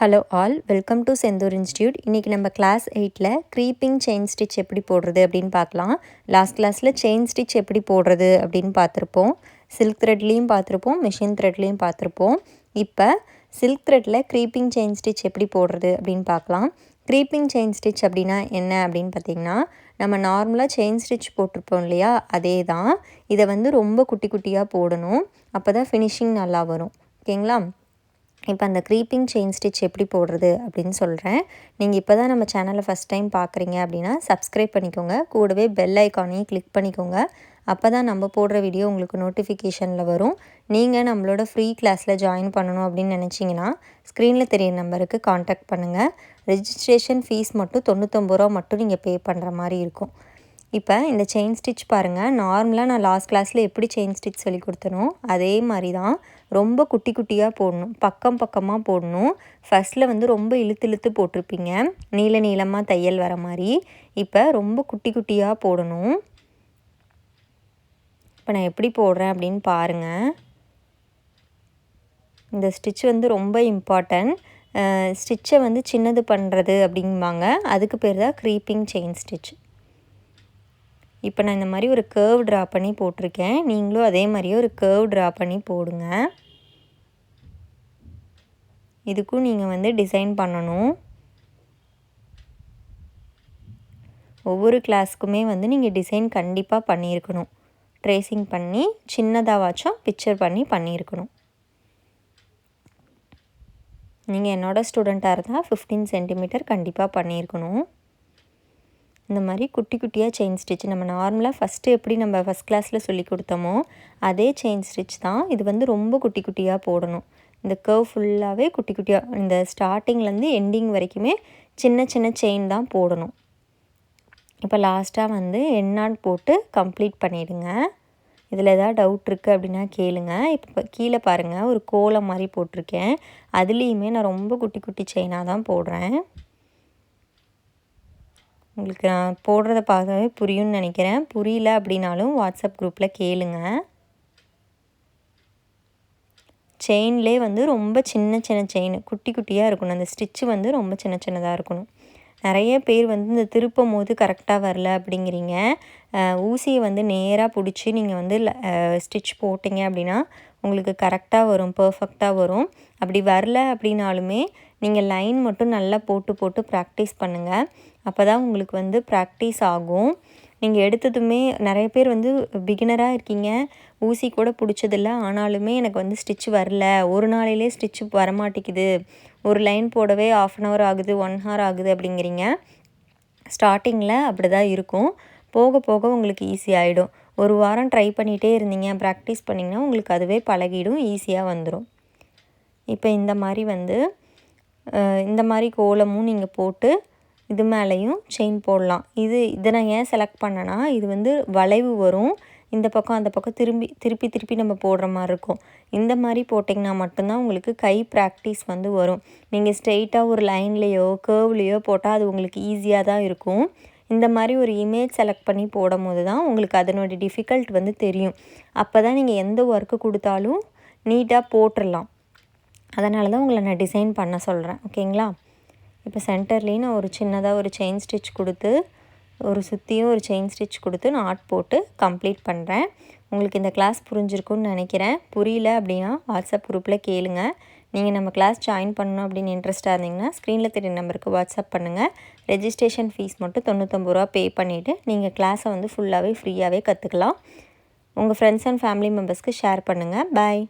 Hello all welcome to Senthoor institute இன்றைக்கி நம்ம class எயிட்டில் க்ரீப்பிங் செயின் ஸ்டிச் எப்படி போடுறது அப்படின்னு பார்க்கலாம். லாஸ்ட் கிளாஸில் செயின் ஸ்டிச் எப்படி போடுறது அப்படின்னு பார்த்துருப்போம். சில்க் த்ரெட்லேயும் பார்த்துருப்போம் மிஷின் த்ரெட்லேயும் பார்த்துருப்போம். இப்போ சில்க் த்ரெட்டில் க்ரீப்பிங் செயின் ஸ்டிச் எப்படி போடுறது அப்படின்னு பார்க்கலாம். க்ரீப்பிங் செயின் ஸ்டிச் அப்படின்னா என்ன அப்படின்னு பார்த்தீங்கன்னா நம்ம நார்மலாக செயின் ஸ்டிச் போட்டிருப்போம் இல்லையா? அதே தான். இதை வந்து ரொம்ப குட்டி குட்டியாக போடணும். அப்போ தான் ஃபினிஷிங் நல்லா வரும். ஓகேங்களா? இப்போ அந்த க்ரீப்பிங் செயின் ஸ்டிச் எப்படி போடுறது அப்படின்னு சொல்கிறேன் நீங்கள் இப்போ தான் நம்ம சேனலை ஃபஸ்ட் டைம் பார்க்குறீங்க அப்படின்னா சப்ஸ்கிரைப் பண்ணிக்கோங்க. கூடவே பெல் ஐக்கானையும் கிளிக் பண்ணிக்கோங்க. அப்போ தான் நம்ம போடுற வீடியோ உங்களுக்கு நோட்டிஃபிகேஷனில் வரும். நீங்கள் நம்மளோட ஃப்ரீ கிளாஸில் ஜாயின் பண்ணணும் அப்படின்னு நினச்சிங்கன்னா ஸ்க்ரீனில் தெரிய நம்பருக்கு காண்டாக்ட் பண்ணுங்கள் ரெஜிஸ்ட்ரேஷன் ஃபீஸ் மட்டும் தொண்ணூத்தொம்பது ரூபா மட்டும் நீங்கள் பே பண்ணுற மாதிரி இருக்கும். இப்போ இந்த செயின் ஸ்டிச் பாருங்கள் நார்மலாக நான் லாஸ்ட் கிளாஸில் எப்படி செயின் ஸ்டிச் சொல்லி கொடுத்தனோ அதே மாதிரி தான் ரொம்ப குட்டி குட்டியாக போடணும். பக்கம் பக்கமாக போடணும். ஃபஸ்ட்டில் வந்து ரொம்ப இழுத்து இழுத்து போட்டிருப்பீங்க. நீள நீளமாக தையல் வர மாதிரி. இப்போ ரொம்ப குட்டி குட்டியாக போடணும். இப்போ நான் எப்படி போடுறேன் அப்படின்னு பாருங்கள் இந்த ஸ்டிச் வந்து ரொம்ப இம்பார்ட்டன்ட் ஸ்டிச்சை வந்து சின்னது பண்ணுறது அப்படிம்பாங்க. அதுக்கு பேர் தான் க்ரீப்பிங் செயின் ஸ்டிச் இப்போ நான் இந்த மாதிரி ஒரு கேர்வ் ட்ரா பண்ணி போட்டிருக்கேன். நீங்களும் அதே மாதிரியே ஒரு கேர்வ் ட்ரா பண்ணி போடுங்க. இதுக்கும் நீங்கள் வந்து டிசைன் பண்ணணும். ஒவ்வொரு கிளாஸ்க்குமே வந்து நீங்கள் டிசைன் கண்டிப்பாக பண்ணியிருக்கணும். ட்ரேசிங் பண்ணி சின்னதாகவாச்சும் பிக்சர் பண்ணி பண்ணியிருக்கணும். நீங்கள் என்னோடய ஸ்டூடெண்ட்டாக இருந்தால் ஃபிஃப்டீன் சென்டிமீட்டர் கண்டிப்பாக பண்ணியிருக்கணும். இந்த மாதிரி குட்டி குட்டியாக செயின் ஸ்டிச் நம்ம நார்மலாக ஃபஸ்ட்டு எப்படி நம்ம ஃபஸ்ட் கிளாஸில் சொல்லி கொடுத்தோமோ அதே செயின் ஸ்டிச் தான் இது வந்து ரொம்ப குட்டி குட்டியாக போடணும். இந்த கர்வ் ஃபுல்லாகவே குட்டி குட்டியாக இந்த ஸ்டார்டிங்லேருந்து எண்டிங் வரைக்குமே சின்ன சின்ன செயின் தான் போடணும். இப்போ லாஸ்ட்டாக வந்து என்னான்னு போட்டு கம்ப்ளீட் பண்ணிவிடுங்க இதில் எதாவது டவுட் இருக்குது அப்படின்னா கேளுங்க. இப்போ கீழே பாருங்கள் ஒரு கோலம் மாதிரி போட்டிருக்கேன். அதுலேயுமே நான் ரொம்ப குட்டி குட்டி செயினாக தான் போடுறேன். உங்களுக்கு நான் போடுறத பார்க்கவே புரியும்னு நினைக்கிறேன். புரியல அப்படின்னாலும் வாட்ஸ்அப் குரூப்பில் கேளுங்க. செயின்லேயே வந்து ரொம்ப சின்ன சின்ன செயின் குட்டி குட்டியாக இருக்கணும். அந்த ஸ்டிச்சு வந்து ரொம்ப சின்ன சின்னதாக இருக்கணும். நிறைய பேர் வந்து இந்த திருப்பும் போது கரெக்டாக வரல அப்படிங்கிறீங்க. ஊசியை வந்து நேராக பிடிச்சி நீங்கள் வந்து ஸ்டிச் போட்டிங்க அப்படின்னா உங்களுக்கு கரெக்டாக வரும் பர்ஃபெக்டாக வரும். அப்படி வரல அப்படின்னாலுமே நீங்கள் லைன் மட்டும் நல்லா போட்டு போட்டு ப்ராக்டிஸ் பண்ணுங்கள் அப்போ தான் உங்களுக்கு வந்து ப்ராக்டிஸ் ஆகும். நீங்கள் எடுத்ததுமே நிறைய பேர் வந்து பிகினராக இருக்கீங்க. ஊசி கூட பிடிச்சதில்ல. ஆனாலுமே எனக்கு வந்து ஸ்டிச் வரல. ஒரு நாளையிலே ஸ்டிச்சு வரமாட்டேங்குது. ஒரு லைன் போடவே ஆஃப் அன் ஹவர் ஆகுது ஒன் ஹவர் ஆகுது அப்படிங்கிறீங்க. ஸ்டார்டிங்கில் அப்படி தான் இருக்கும். போக போக உங்களுக்கு ஈஸி ஆகிடும் ஒரு வாரம் ட்ரை பண்ணிகிட்டே இருந்தீங்க. ப்ராக்டிஸ் பண்ணிங்கன்னா உங்களுக்கு அதுவே பழகிடும். ஈஸியாக வந்துடும் இப்போ இந்த மாதிரி வந்து இந்த மாதிரி கோலமும் நீங்கள் போட்டு இது மேலேயும் செயின் போடலாம். இது இதை நான் ஏன் செலக்ட் பண்ணேன்னா இது வந்து வளைவு வரும். இந்த பக்கம் அந்த பக்கம் திரும்பி திருப்பி திருப்பி நம்ம போடுற மாதிரி இருக்கும். இந்த மாதிரி போட்டிங்கன்னா மட்டும்தான் உங்களுக்கு கை ப்ராக்டிஸ் வந்து வரும். நீங்கள் ஸ்ட்ரெயிட்டாக ஒரு லைன்லேயோ கேர்வ்லேயோ போட்டால் அது உங்களுக்கு ஈஸியாக தான் இருக்கும். இந்த மாதிரி ஒரு இமேஜ் செலக்ட் பண்ணி போடும் போது தான் உங்களுக்கு அதனுடைய டிஃபிகல்ட் வந்து தெரியும். அப்போ தான் நீங்கள் எந்த ஒர்க்கு கொடுத்தாலும் நீட்டாக போட்டுடலாம் அதனால தான் உங்களை நான் டிசைன் பண்ண சொல்கிறேன் ஓகேங்களா இப்போ சென்டர்லேயும் நான் ஒரு சின்னதாக ஒரு செயின் ஸ்டிச் கொடுத்து ஒரு சுற்றியும் ஒரு செயின் ஸ்டிச் கொடுத்து நான் ஆர்ட் போட்டு கம்ப்ளீட் பண்ணுறேன் உங்களுக்கு இந்த கிளாஸ் புரிஞ்சிருக்குன்னு நினைக்கிறேன். புரியல அப்படின்னா வாட்ஸ்அப் குரூப்பில் கேளுங்க. நீங்கள் நம்ம கிளாஸ் ஜாயின் பண்ணணும் அப்படின்னு இன்ட்ரெஸ்ட்டாக இருந்தீங்கன்னா ஸ்க்ரீனில் தெரிய நம்பருக்கு வாட்ஸ்அப் பண்ணுங்கள் ரெஜிஸ்ட்ரேஷன் ஃபீஸ் மட்டும் தொண்ணூற்றம்பது ரூபா பே பண்ணிவிட்டு நீங்கள் கிளாஸை வந்து ஃபுல்லாகவே ஃப்ரீயாகவே கற்றுக்கலாம் உங்கள் ஃப்ரெண்ட்ஸ் அண்ட் ஃபேமிலி மெம்பர்ஸ்க்கு ஷேர் பண்ணுங்கள் பாய்